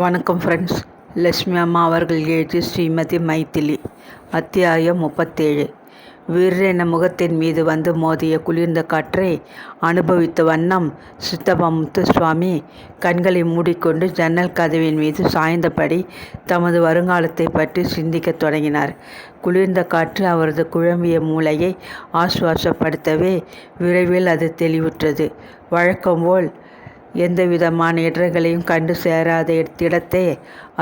வணக்கம் ஃப்ரெண்ட்ஸ் லட்சுமி அம்மா அவர்கள் எழுதி ஸ்ரீமதி மைத்திலி அத்தியாயம் முப்பத்தேழு. வீரென முகத்தின் மீது வந்து மோதிய குளிர்ந்த காற்றை அனுபவித்த வண்ணம் சித்தபமுத்து சுவாமி கண்களை மூடிக்கொண்டு ஜன்னல் கதவின் மீது சாய்ந்தபடி தமது வருங்காலத்தை பற்றி சிந்திக்கத் தொடங்கினார். குளிர்ந்த காற்று அவரது குழம்பிய மூளையை ஆசுவாசப்படுத்தவே விரைவில் அது தெளிவுற்றது. வழக்கம்போல் போல் விதமான இடர்களையும் கண்டு சேராத இடத்தை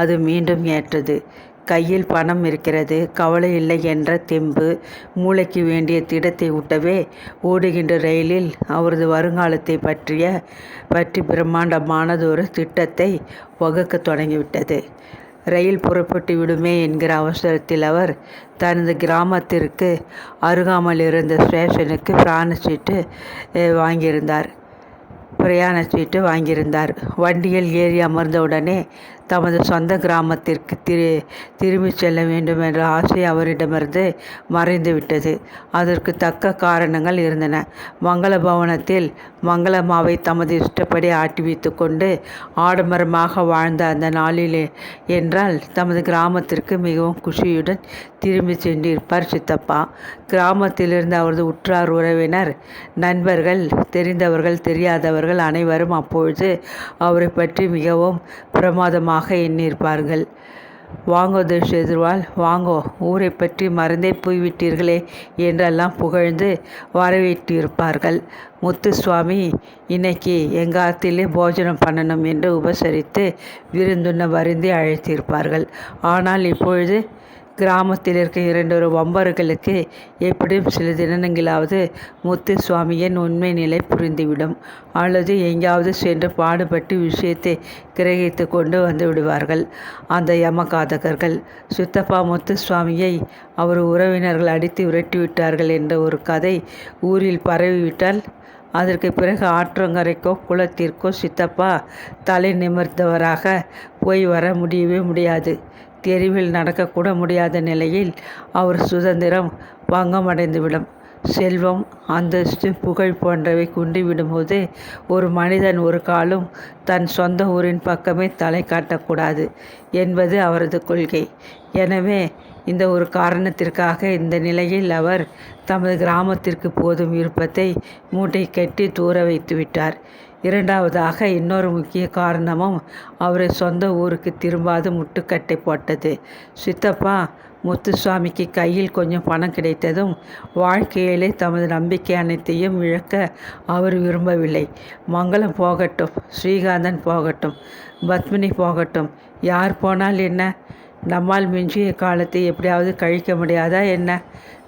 அது மீண்டும் ஏற்றது. கையில் பணம் இருக்கிறது கவலை இல்லை என்ற தெம்பு மூளைக்கு வேண்டிய திடத்தை ஊட்டவே ஓடுகின்ற ரயிலில் அவரது வருங்காலத்தை பற்றிய பற்றி பிரம்மாண்டமானதொரு திட்டத்தை வகுக்க தொடங்கிவிட்டது. ரயில் புறப்பட்டு விடுமே என்கிற அவசரத்தில் அவர் தனது கிராமத்திற்கு அருகாமல் இருந்த ஸ்டேஷனுக்கு பிராண சீட்டு வாங்கியிருந்தார். பிரயாண சீட்டு வாங்கியிருந்தார். வண்டியில் ஏறி அமர்ந்தவுடனே தமது சொந்த கிராமத்திற்கு திரு திரும்பிச் செல்ல வேண்டும் என்ற ஆசை அவரிடமிருந்து மறைந்துவிட்டது அதற்கு தக்க காரணங்கள் இருந்தன. மங்கள பவனத்தில் மங்களம்மாவை தமது இஷ்டப்படி ஆட்டி வைத்து கொண்டு ஆடம்பரமாக வாழ்ந்த அந்த நாளில் என்றால் தமது கிராமத்திற்கு மிகவும் குஷியுடன் திரும்பி சென்றிருப்பார் சித்தப்பா. கிராமத்திலிருந்து அவரது உற்றார் உறவினர் நண்பர்கள் தெரிந்தவர்கள் தெரியாதவர்கள் அனைவரும் அப்பொழுது அவரை பற்றி மிகவும் பிரமாதமாக எண்ணியிருப்பார்கள். வாங்கோ எதிர்வாள் வாங்கோ ஊரை பற்றி மறந்தே போய்விட்டீர்களே என்றெல்லாம் புகழ்ந்து வரவேற்றிருப்பார்கள். முத்துசுவாமி இன்னைக்கு எங்காத்திலே போஜனம் பண்ணணும் என்று உபசரித்து விருந்துண்ண வருந்தி அழைத்திருப்பார்கள். ஆனால் இப்பொழுது கிராமத்தில் இருக்க இரண்டொரு வம்பர்களுக்கு எப்படியும் சில தினங்களாவது முத்து சுவாமியின் உண்மை நிலை புரிந்துவிடும். அல்லது எங்கேயாவது சென்று பாடுபட்டு விஷயத்தை கிரகித்து கொண்டு வந்து விடுவார்கள். அந்த யமகாதகர்கள் சுத்தப்பா முத்து சுவாமியை அவர் உறவினர்கள் அடித்து விரட்டிவிட்டார்கள் என்ற ஒரு கதை ஊரில் பரவிவிட்டால் அதற்கு பிறகு ஆற்றங்கரைக்கோ குளத்திற்கோ சித்தப்பா தலை நிமிர்ந்தவராக போய் வர முடியவே முடியாது. தெருவில் நடக்கக்கூட முடியாத நிலையில் அவர் சுதந்திரம் பங்கமடைந்துவிடும் செல்வம் அந்தஸ்து புகழ் போன்றவை குண்டிவிடும்போது ஒரு மனிதன் ஒரு காலும் தன் சொந்த ஊரின் பக்கமே தலை காட்டக்கூடாது என்பது அவரது கொள்கை. எனவே இந்த ஒரு காரணத்திற்காக இந்த நிலையில் அவர் தமது கிராமத்திற்கு போதும் விருப்பத்தை மூட்டை கட்டி தூர வைத்து விட்டார் இரண்டாவதாக இன்னொரு முக்கிய காரணமும் அவரை சொந்த ஊருக்கு திரும்பாது முட்டுக்கட்டை போட்டது. சித்தப்பா முத்துசுவாமிக்கு கையில் கொஞ்சம் பணம் கிடைத்ததும் வாழ்க்கையிலே தமது நம்பிக்கை அனைத்தையும் இழக்க அவர் விரும்பவில்லை. மங்களம் போகட்டும் ஸ்ரீகாந்தன் போகட்டும் பத்மினி போகட்டும். யார் போனால் என்ன? நம்மால் மிஞ்சிய காலத்தை எப்படியாவது கழிக்க முடியாதா என்ன?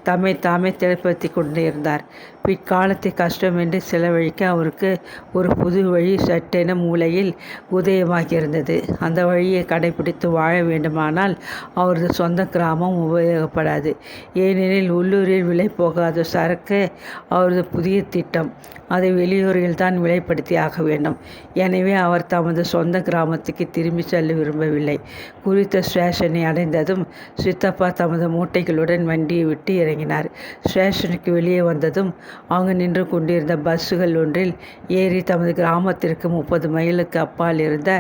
தம்மை தாமே திறப்படுத்தி கொண்டே இருந்தார். பிற்காலத்தை கஷ்டமின்றி செலவழிக்க அவருக்கு ஒரு புது வழி சட்டென மூலையில் உதயமாகியிருந்தது. அந்த வழியை கடைபிடித்து வாழ வேண்டுமானால் அவரது சொந்த கிராமம் உபயோகப்படாது. ஏனெனில் உள்ளூரில் விலை போகாத சரக்கு அவரது புதிய திட்டம். அதை வெளியூரில் தான் விலைப்படுத்தி ஆக வேண்டும். எனவே அவர் தமது சொந்த கிராமத்துக்கு திரும்பி செல்ல விரும்பவில்லை. குறித்த ஸ்டேஷனை அடைந்ததும் சித்தப்பா தமது மூட்டைகளுடன் வண்டியை விட்டு இறங்கினார். ஸ்டேஷனுக்கு வெளியே வந்ததும் அவங்க நின்று கொண்டிருந்த பஸ்ஸுகள் ஒன்றில் ஏறி தமது கிராமத்திற்கு முப்பது மைலுக்கு அப்பால் இருந்த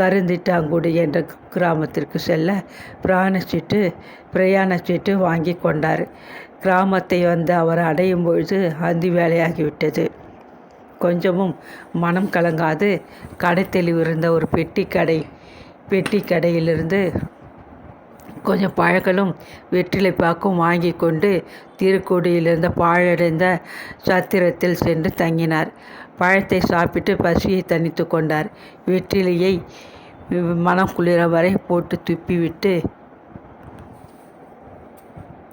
கருந்திட்டாங்குடி என்ற கிராமத்திற்கு செல்ல பிராணச்சீட்டு பிரயாண சீட்டு வாங்கி கொண்டார். கிராமத்தை வந்து அவர் அடையும் பொழுது அந்தி வேலையாகிவிட்டது. கொஞ்சமும் மனம் கலங்காது. கடை இருந்த ஒரு பெட்டி கடை பெட்டி கடையிலிருந்து கொஞ்சம் பழங்களும் வெற்றிலை பாக்கும் வாங்கி கொண்டு திருக்கோடியிலிருந்த பாழடைந்த சத்திரத்தில் சென்று தங்கினார். பழத்தை சாப்பிட்டு பசியை தணித்து கொண்டார். வெற்றிலையை மனம் குளிர வரை போட்டு துப்பிவிட்டு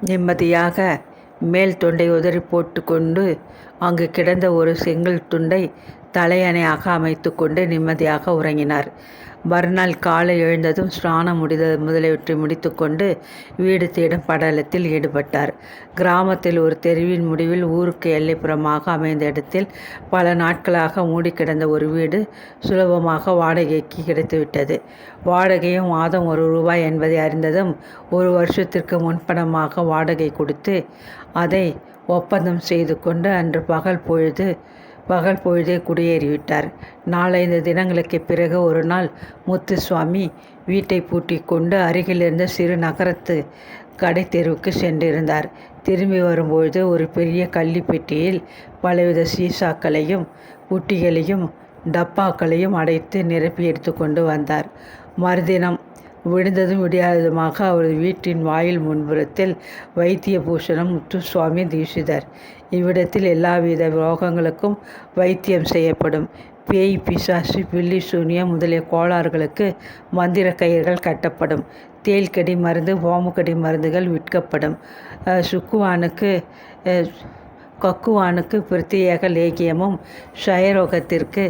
நிம்மதியாக மேல் தொண்டை உதறி போட்டுக்கொண்டு அங்கு கிடந்த ஒரு செங்கல் துண்டை தலையணையாக அமைத்து கொண்டு நிம்மதியாக உறங்கினார். மறுநாள் காலை எழுந்ததும் ஸ்நானம் முடித முதலியவற்றை முடித்துக்கொண்டு வீடு தேடும் படலத்தில் ஈடுபட்டார். கிராமத்தில் ஒரு தெருவின் முடிவில் ஊருக்கு எல்லைப்புறமாக அமைந்த இடத்தில் பல நாட்களாக மூடி கிடந்த ஒரு வீடு சுலபமாக வாடகைக்கு கிடைத்துவிட்டது. வாடகையும் மாதம் ஒரு ரூபாய் என்பதை அறிந்ததும் ஒரு வருஷத்திற்கு முன்பணமாக வாடகை கொடுத்து அதை ஒப்பந்தம் செய்து கொண்டு அன்று பகல் பொழுது பகல் பொழுதே குடியேறிவிட்டார். நாலைந்து தினங்களுக்கு பிறகு ஒரு நாள் முத்துசுவாமி வீட்டை பூட்டி கொண்டு அருகிலிருந்த சிறு நகரத்து கடை தெருவுக்கு சென்றிருந்தார். திரும்பி வரும்பொழுது ஒரு பெரிய கள்ளிப்பெட்டியில் பலவித சீசாக்களையும் குட்டிகளையும் டப்பாக்களையும் அடைத்து நிரப்பி எடுத்துக்கொண்டு வந்தார். மறுதினம் விழுந்ததும் விடியாததுமாக அவரது வீட்டின் வாயில் முன்புறத்தில் வைத்திய பூஷணம் முத்துசுவாமி தீஷிதர். இவ்விடத்தில் எல்லாவித ரோகங்களுக்கும் வைத்தியம் செய்யப்படும். பேய் பிசாசு பில்லி சூனியம் முதலிய கோளாறுகளுக்கு மந்திர கயிர்கள் கட்டப்படும். தேல்கடி மருந்து ஓமுக்கடி மருந்துகள் விற்கப்படும். சுக்குவானுக்கு கக்குவானுக்கு பிரத்யேக லேகியமும் ஷயரோகத்திற்கு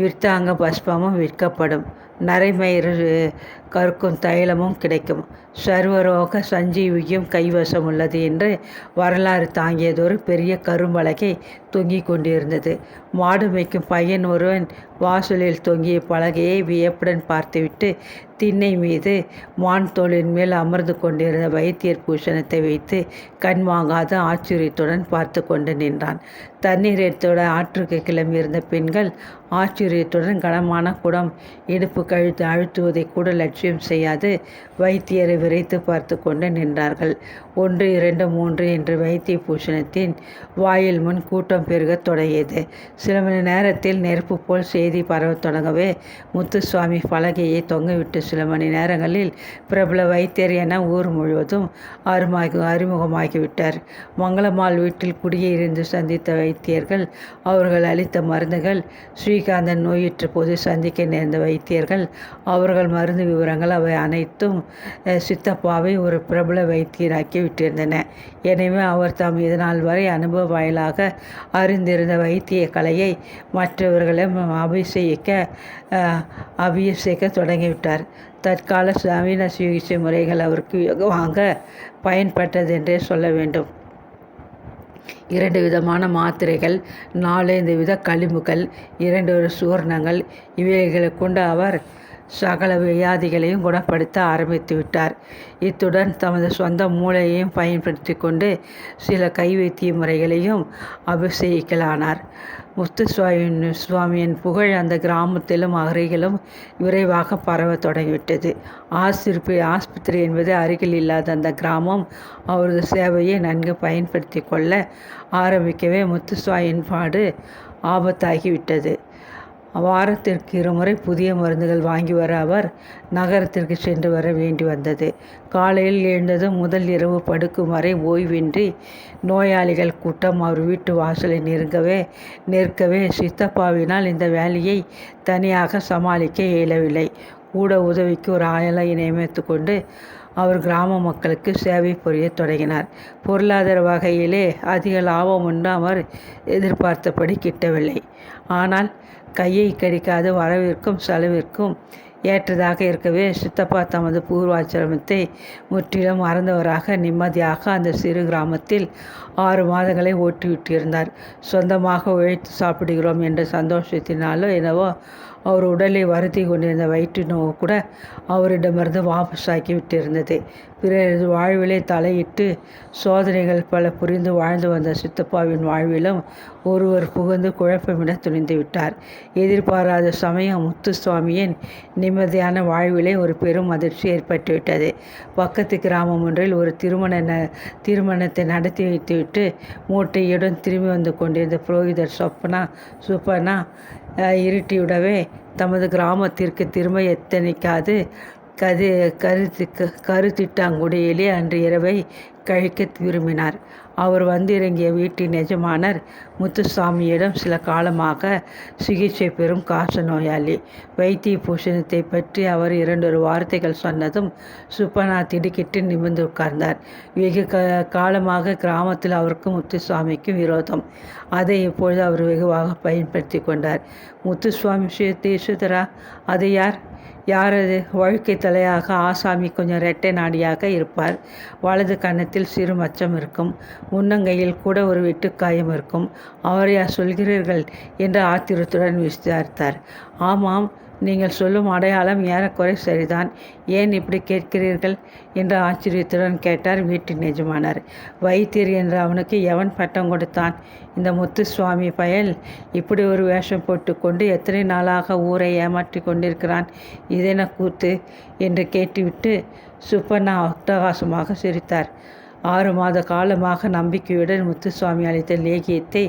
விற்தாங்க பஸ்பமும் விற்கப்படும். நரைமயிறு கற்கும் தைலமும் கிடைக்கும். சர்வரோக சஞ்சீவியும் கைவசம் உள்ளது என்று வரலாறு தாங்கியதொரு பெரிய கரும்பலகை தொங்கிக் கொண்டிருந்தது. மாடு மேய்க்கும் பையன் ஒருவன் வாசலில் தொங்கிய பலகையை வியப்புடன் பார்த்துவிட்டு திண்ணை மீது மான் தோளின் மேல் அமர்ந்து கொண்டிருந்த வைத்தியர் பூஷணத்தை வைத்து கண் வாங்காத ஆச்சரியத்துடன் பார்த்து கொண்டு நின்றான். தண்ணீர் எடுத்தோட ஆற்றுக்கு கிளம்பியிருந்த பெண்கள் ஆச்சரியத்துடன் கனமான குடம் இடுப்பு கழுத்து அழுத்துவதை கூட லட்சியம் செய்யாது. வைத்தியரை விரைத்து பார்த்து கொண்டு நின்றார்கள். ஒன்று இரண்டு மூன்று என்று வைத்திய பூஷணத்தின் வாயில் முன் கூட்டம் பெருகத் தொடங்கியது. சில மணி நேரத்தில் நெருப்பு போல் செய்தி பரவத் தொடங்கவே முத்துசுவாமி பலகையை தொங்கவிட்டு சில மணி நேரங்களில் பிரபல வைத்தியர் என ஊர் முழுவதும் அருமாகி அறிமுகமாகிவிட்டார். மங்களம்மாள் வீட்டில் குடியிருந்து சந்தித்த வைத்தியர்கள் அவர்கள் அளித்த மருந்துகள் ஸ்ரீகாந்தன் நோயுற்ற போது சந்திக்க நேர்ந்த வைத்தியர்கள் அவர்கள் மருந்து விவரங்கள் அவை அனைத்தும் சித்தப்பாவை ஒரு பிரபல வைத்தியராக்கி விட்டிருந்தன. எனவே அவர் தாம் இதனால் வரை அனுபவ வாயிலாக அறிந்திருந்த வைத்திய கலையை மற்றவர்களும் அபிஷேகிக்க அபிஷேக தொடங்கிவிட்டார். தற்கால நவீன சிகிச்சை முறைகள் அவருக்கு வாங்க பயன்பட்டதென்றே சொல்ல வேண்டும். இரண்டு விதமான மாத்திரைகள் நாலஞ்சு வித களிம்புகள் இரண்டு ஒரு சூர்ணங்கள் இவைகளை கொண்டு அவர் சகல வியாதிகளையும் குணப்படுத்த ஆரம்பித்து விட்டார். இத்துடன் தமது சொந்த மூளையையும் பயன்படுத்தி கொண்டு சில கைவைத்திய முறைகளையும் அபிஷேகிக்கலானார். முத்துசுவாமி சுவாமியின் புகழ் அந்த கிராமத்திலும் அருகிலும் விரைவாக பரவ தொடங்கிவிட்டது. ஆசிரிப்பு ஆஸ்பத்திரி என்பது அருகில் இல்லாத அந்த கிராமம் அவரது சேவையை நன்கு பயன்படுத்தி கொள்ள ஆரம்பிக்கவே முத்துசுவாமியின் பாடு ஆபத்தாகிவிட்டது. வாரத்திற்கு இருமுறை புதிய மருந்துகள் வாங்கி வர அவர் நகரத்திற்கு சென்று வர வேண்டி வந்தது. காலையில் எழுந்ததும் முதல் இரவு படுக்கும் வரை ஓய்வின்றி நோயாளிகள் கூட்டம் அவர் வீட்டு வாசலை நெருங்கவே நிற்கவே சித்தப்பாவினால் இந்த வேலையை தனியாக சமாளிக்க இயலவில்லை. கூட உதவிக்கு ஒரு ஆயலை நியமித்து கொண்டு அவர் கிராம மக்களுக்கு சேவை புரிய தொடங்கினார். பொருளாதார வகையிலே அதிக லாபம் ஒன்று அவர் எதிர்பார்த்தபடி கிட்டவில்லை. ஆனால் கையை கிடைக்காது வரவிற்கும் செலவிற்கும் ஏற்றதாக இருக்கவே சித்தப்பா தமது பூர்வாச்சிரமத்தை முற்றிலும் மறந்தவராக நிம்மதியாக அந்த சிறு கிராமத்தில் ஆறு மாதங்களை ஓட்டிவிட்டிருந்தார். சொந்தமாக உழைத்து சாப்பிடுகிறோம் என்ற சந்தோஷத்தினாலோ என்னவோ அவர் உடலை வருத்தி கொண்டிருந்த வயிற்று நோவு கூட அவரிடமிருந்து வாபஸாக்கி விட்டிருந்தது. பிறரது வாழ்விலே தலையிட்டு சோதனைகள் பல புரிந்து வாழ்ந்து வந்த சித்தப்பாவின் வாழ்விலும் ஒருவர் புகுந்து குழப்பமிட துணிந்து விட்டார். எதிர்பாராத சமயம் முத்துசுவாமியின் நிம்மதியான வாழ்விலே ஒரு பெரும் அதிர்ச்சி ஏற்பட்டுவிட்டது. பக்கத்து கிராமம் ஒன்றில் ஒரு திருமண ந திருமணத்தை நடத்தி வைத்துவிட்டு மூட்டையுடன் திரும்பி வந்து கொண்டிருந்த புரோகிதர் சொப்பனா சுப்பனா இருட்டிவிடவே தமது கிராமத்திற்கு திரும்ப எத்தனிக்காது. கது கருத்து கருத்திட்டாங்குடியிலே அன்று இரவை கழிக்க விரும்பினார். அவர் வந்திறங்கிய வீட்டின் எஜமானர் முத்துசாமியிடம் சில காலமாக சிகிச்சை பெறும் காச நோயாளி. வைத்திய பூஷணத்தை பற்றி அவர் இரண்டொரு வார்த்தைகள் சொன்னதும் சுப்பனா திடுக்கிட்டு நிமிர்ந்து உட்கார்ந்தார். வெகு க காலமாக கிராமத்தில் அவருக்கும் முத்துசாமிக்கும் விரோதம். அதை இப்பொழுது அவர் வெகுவாக பயன்படுத்தி கொண்டார். முத்துசுவாமி தீசுதரா அது யார் யாரது வழுக்கை தலையாக ஆசாமி கொஞ்சம் ரெட்டை நாடியாக இருப்பார். வலது கன்னத்தில் சிறு மச்சம் இருக்கும். முன்னங்கையில் கூட ஒரு வெட்டுக்காயம் இருக்கும். அவரையா சொல்கிறீர்கள்? என்று ஆத்திரத்துடன் விசாரித்தார். ஆமாம் நீங்கள் சொல்லும் அடையாளம் ஏறக்குறை சரிதான். ஏன் இப்படி கேட்கிறீர்கள்? என்று ஆச்சரியத்துடன் கேட்டார் வீட்டின் எஜமானர் வைத்தியர் என்று அவனுக்கு எவன் பட்டம் கொடுத்தான்? இந்த முத்துசுவாமி பயல் இப்படி ஒரு வேஷம் போட்டுக்கொண்டு எத்தனை நாளாக ஊரை ஏமாற்றி கொண்டிருக்கிறான்? இதென கூத்து என்று கேட்டுவிட்டு சுப்பண்ணா அட்டகாசமாக சிரித்தார். ஆறு மாத காலமாக நம்பிக்கையுடன் முத்துசுவாமி அளித்த லேகியத்தை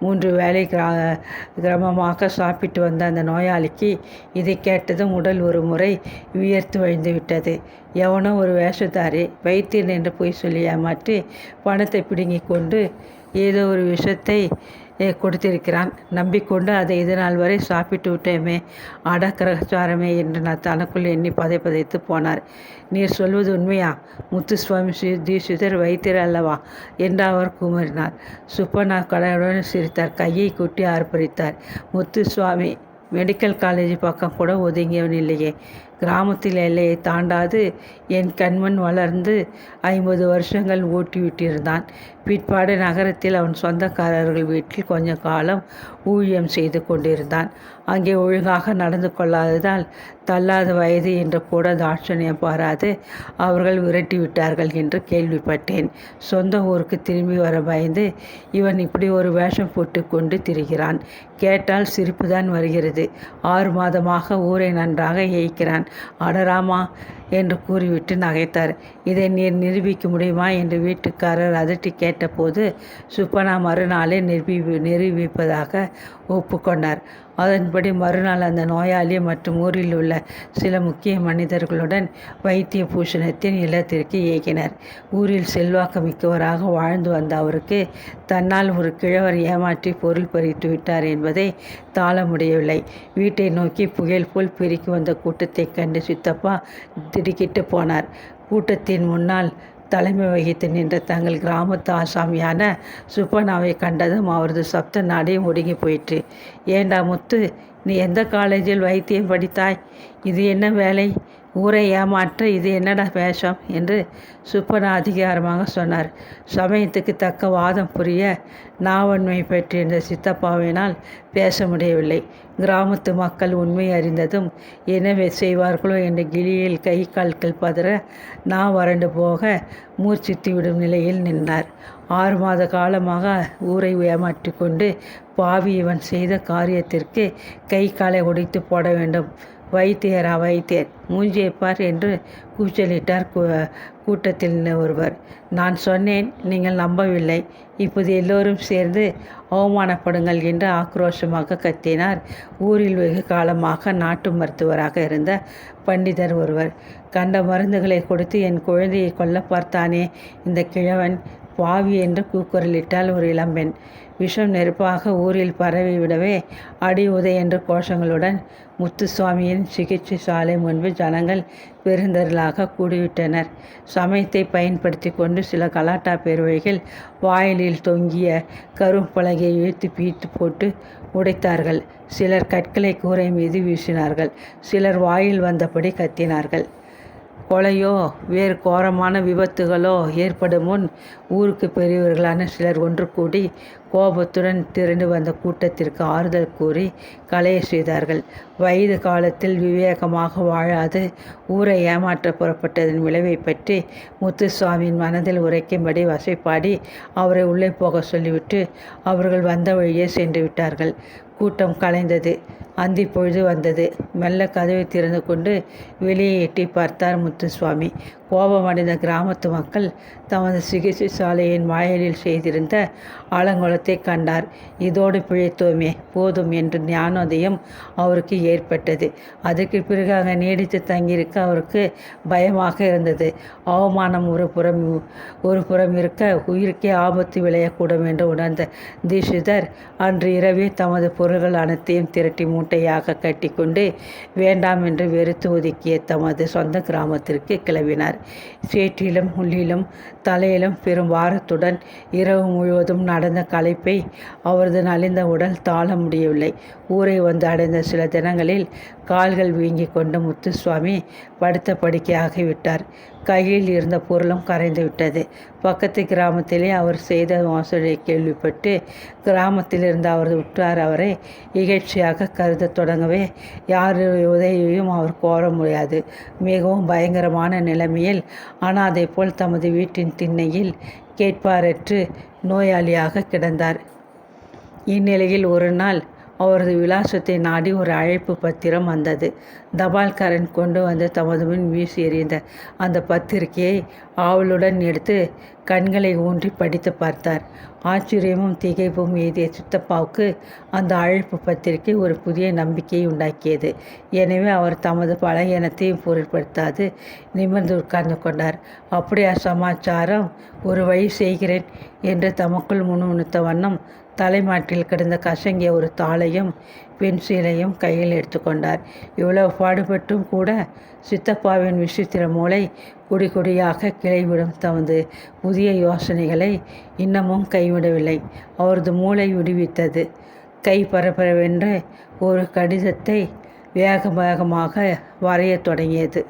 மூன்று வேளை கிரா கிரமமாக சாப்பிட்டு வந்த அந்த நோயாளிக்கு இதை கேட்டதும் உடல் ஒரு முறை வியர்த்து வழிந்து விட்டது. எவனோ ஒரு வேஷத்தாரி வைத்தியன் என்று போய் சொல்லி ஏமாற்றி பணத்தை பிடுங்கி கொண்டு ஏதோ ஒரு விஷத்தை கொடுத்திருக்கிறான். நம்பிக்கொண்டு அதை இது நாள் வரை சாப்பிட்டு விட்டேமே. அடக்கிரகச்சாரமே என்று நான் தனக்குள் எண்ணி பதை பதைத்து போனார். நீர் சொல்வது உண்மையா? முத்துசுவாமி ஸ்ரீ தீட்சிதர் வைத்தியர் அல்லவா? என்று அவர் குமரினார். சுப்பண்ணா கடவுடன் சிரித்தார். கையை குட்டி ஆர்ப்பரித்தார். முத்துசுவாமி மெடிக்கல் காலேஜ் பக்கம் கூட ஒதுங்கியவன் இல்லையே. கிராமத்தில் எல்லையை தாண்டாது. என் கண்மண் வளர்ந்து ஐம்பது வருஷங்கள் ஓட்டிவிட்டிருந்தான். பிற்பாடு நகரத்தில் அவன் சொந்தக்காரர்கள் வீட்டில் கொஞ்ச காலம் ஊழியம் செய்து கொண்டிருந்தான். அங்கே ஒழுங்காக நடந்து கொள்ளாததால் தள்ளாத வயது என்று கூட தாட்சணியம் பாராது. அவர்கள் விரட்டி விட்டார்கள் என்று கேள்விப்பட்டேன். சொந்த ஊருக்கு திரும்பி வர பயந்து இவன் இப்படி ஒரு வேஷம் போட்டு கொண்டு திரிகிறான். கேட்டால் சிரிப்புதான் வருகிறது. ஆறு மாதமாக ஊரை நன்றாக ஏய்க்கிறான். அடராமா என்று கூறிவிட்டு நகைத்தார். இதை நீர் நிரூபிக்க முடியுமா? என்று வீட்டுக்காரர் அதட்டி கேட்டபோது சுப்பனா மறுநாளே நிரூபி நிரூபிப்பதாக ஒப்புக்கொண்டார். அதன்படி மறுநாள் அந்த நோயாளி மற்றும் ஊரில் உள்ள சில முக்கிய மனிதர்களுடன் வைத்திய பூஷணத்தின் இல்லத்திற்கு இயக்கினர் ஊரில் செல்வாக்கு மிக்கவராக வாழ்ந்து வந்த அவருக்கு தன்னால் ஒரு கிழவர் ஏமாற்றி பொருள் பறித்து விட்டார் என்பதை தாள முடியவில்லை வீட்டை நோக்கி புயல் போல் பெருக்கி வந்த கூட்டத்தை கண்டு சித்தப்பா திடுக்கிட்டு போனார். கூட்டத்தின் முன்னால் தலைமை வகித்து நின்ற தங்கள் கிராமத்து ஆசாமியான சுப்பனாவை கண்டதும் அவரது சப்த நாடே ஒடுங்கி போயிற்று. ஏண்டா முத்து நீ எந்த காலேஜில் வைத்தியம் படித்தாய்? இது என்ன வேலை? ஊரை ஏமாற்ற இது என்னடா வேஷம் என்று சுப்பனா அதிகாரமாக சொன்னார். சமயத்துக்கு தக்க வாதம் புரிய நாவன்மை பெற்றிருந்த சித்தப்பாவினால் பேச முடியவில்லை. கிராமத்து மக்கள் உண்மை அறிந்ததும் என்ன செய்வார்களோ என்ற கிளியில் கை கால்கள் பதற நான் வறண்டு போக மூர்ச்சித்துவிடும் நிலையில் நின்றார். ஆறு மாத காலமாக ஊரை ஏமாற்றி கொண்டு பாவி இவன் செய்த காரியத்திற்கு கை காலை உடைத்து போட வேண்டும். வைத்தியரா வைத்தியர் மூஞ்சியை பார் என்று கூச்சலிட்டார் கூட்டத்தில் ஒருவர். நான் சொன்னேன் நீங்கள் நம்பவில்லை. இப்போது எல்லோரும் சேர்ந்து அவமானப்படுங்கள் என்று ஆக்ரோஷமாக கத்தினார். ஊரில் வெகு காலமாக நாட்டு மருத்துவராக இருந்த பண்டிதர் ஒருவர். கண்ட மருந்துகளை கொடுத்து என் குழந்தையை கொல்ல பார்த்தானே இந்த கிழவன் பாவி என்று கூக்குரலிட்டால் ஒரு இளம்பெண். விஷம் நெருப்பாக ஊரில் பரவிவிடவே அடி உதை என்ற கோஷங்களுடன் முத்துசுவாமியின் சிகிச்சை சாலை முன்பு ஜனங்கள் பெருந்தரலாக கூடிவிட்டனர். சமயத்தை பயன்படுத்தி கொண்டு சில கலாட்டா பேர்வழிகள் வாயிலில் தொங்கிய கரும்பலகையை இழுத்து பீத்து போட்டு உடைத்தார்கள். சிலர் கற்களை கூரை மீது வீசினார்கள். சிலர் வாயில் வந்தபடி கத்தினார்கள். கொலையோ வேறு கோரமான விபத்துகளோ ஏற்படும் முன் ஊருக்கு பெரியவர்களான சிலர் ஒன்று கூடி கோபத்துடன் திரண்டு வந்த கூட்டத்திற்கு ஆறுதல் கூறி கலைய செய்தார்கள். வயது காலத்தில் விவேகமாக வாழாது ஊரை ஏமாற்ற புறப்பட்டதன் விளைவை பற்றி முத்துசுவாமியின் மனதில் உரைக்கும்படி வசைப்பாடி அவரை உள்ளே போக சொல்லிவிட்டு அவர்கள் வந்த வழியே சென்று விட்டார்கள். கூட்டம் கலைந்தது. அந்தி பொழுது வந்தது. மெல்ல கதவை திறந்து கொண்டு வெளியே எட்டி பார்த்தார் முத்துசுவாமி. கோபமடைந்த கிராமத்து மக்கள் தமது சிகிச்சை சாலையின் வாயிலில் செய்திருந்த ஆலங்குளத்தை கண்டார். இதோடு பிழைத்தோமே போதும் என்று ஞானோதயம் அவருக்கு ஏற்பட்டது. அதற்கு பிறகு அங்கே நீடித்து தங்கியிருக்க அவருக்கு பயமாக இருந்தது. அவமானம் ஒரு புறம் ஒரு புறம் இருக்க உயிருக்கே ஆபத்து விளையக்கூடும் என்று உணர்ந்த தீஷிதர் அன்று இரவே தமது பொருள்கள் அனைத்தையும் திரட்டி மூட்டையாக கட்டிக்கொண்டு வேண்டாம் என்று வெறுத்து ஒதுக்கிய தமது சொந்த கிராமத்திற்கு கிளம்பினார். சேற்றிலும் உள்ளிலும் தலையிலும் பெரும் வாரத்துடன் இரவு முழுவதும் நடந்த களைப்பை அவரது நலிந்த உடல் தாழ முடியவில்லை. ஊரை வந்து அடைந்த சில தினங்களில் கால்கள் வீங்கி கொண்ட முத்துசுவாமி படுத்த படுக்கையாகிவிட்டார் கையில் இருந்த பொருளும் கரைந்து விட்டது. பக்கத்து கிராமத்திலே அவர் செய்த மோசடியை கேள்விப்பட்டு கிராமத்தில் இருந்த அவரது உற்றார். அவரை இகழ்ச்சியாக கருத தொடங்கவே யார் உதவியையும் அவர் கோர முடியாது. மிகவும் பயங்கரமான நிலைமையில் அனாதை போல் தமது வீட்டின் திண்ணையில் கேட்பாரற்று நோயாளியாக கிடந்தார். இந்நிலையில் ஒரு நாள் அவரது விலாசத்தை நாடி ஒரு அழைப்பு பத்திரம் வந்தது. தபால்காரன் கொண்டு வந்து தமது முன் வீசி எறிந்த அந்த பத்திரிகையை ஆவலுடன் எடுத்து கண்களை ஊன்றி படித்து பார்த்தார். ஆச்சரியமும் திகைப்பும் எய்திய சித்தப்பாவுக்கு அந்த அழைப்பு பத்திரிகை ஒரு புதிய நம்பிக்கையை உண்டாக்கியது. எனவே அவர் தமது பழையனத்தையும் பொருட்படுத்தாது நிமிர்ந்து உட்கார்ந்து கொண்டார். அப்படியா சமாச்சாரம் ஒரு வழி செய்கிறேன் என்று தமக்குள் முணுமுணுத்த வண்ணம் தலைமாட்டில் கிடந்த கசங்கிய ஒரு தாளையும் பென்சிலையும் கையில் எடுத்துக்கொண்டார். இவ்வளவு பாடுபட்டும் கூட சித்தப்பாவின் விசித்திர மூளை குடி குடியாக கிளைவிடும் தமது புதிய யோசனைகளை இன்னமும் கைவிடவில்லை. அவரது மூளை விடுவித்தது. கை பரபரவென்று ஒரு கடிதத்தை வேக வேகமாக வரையத் தொடங்கியது.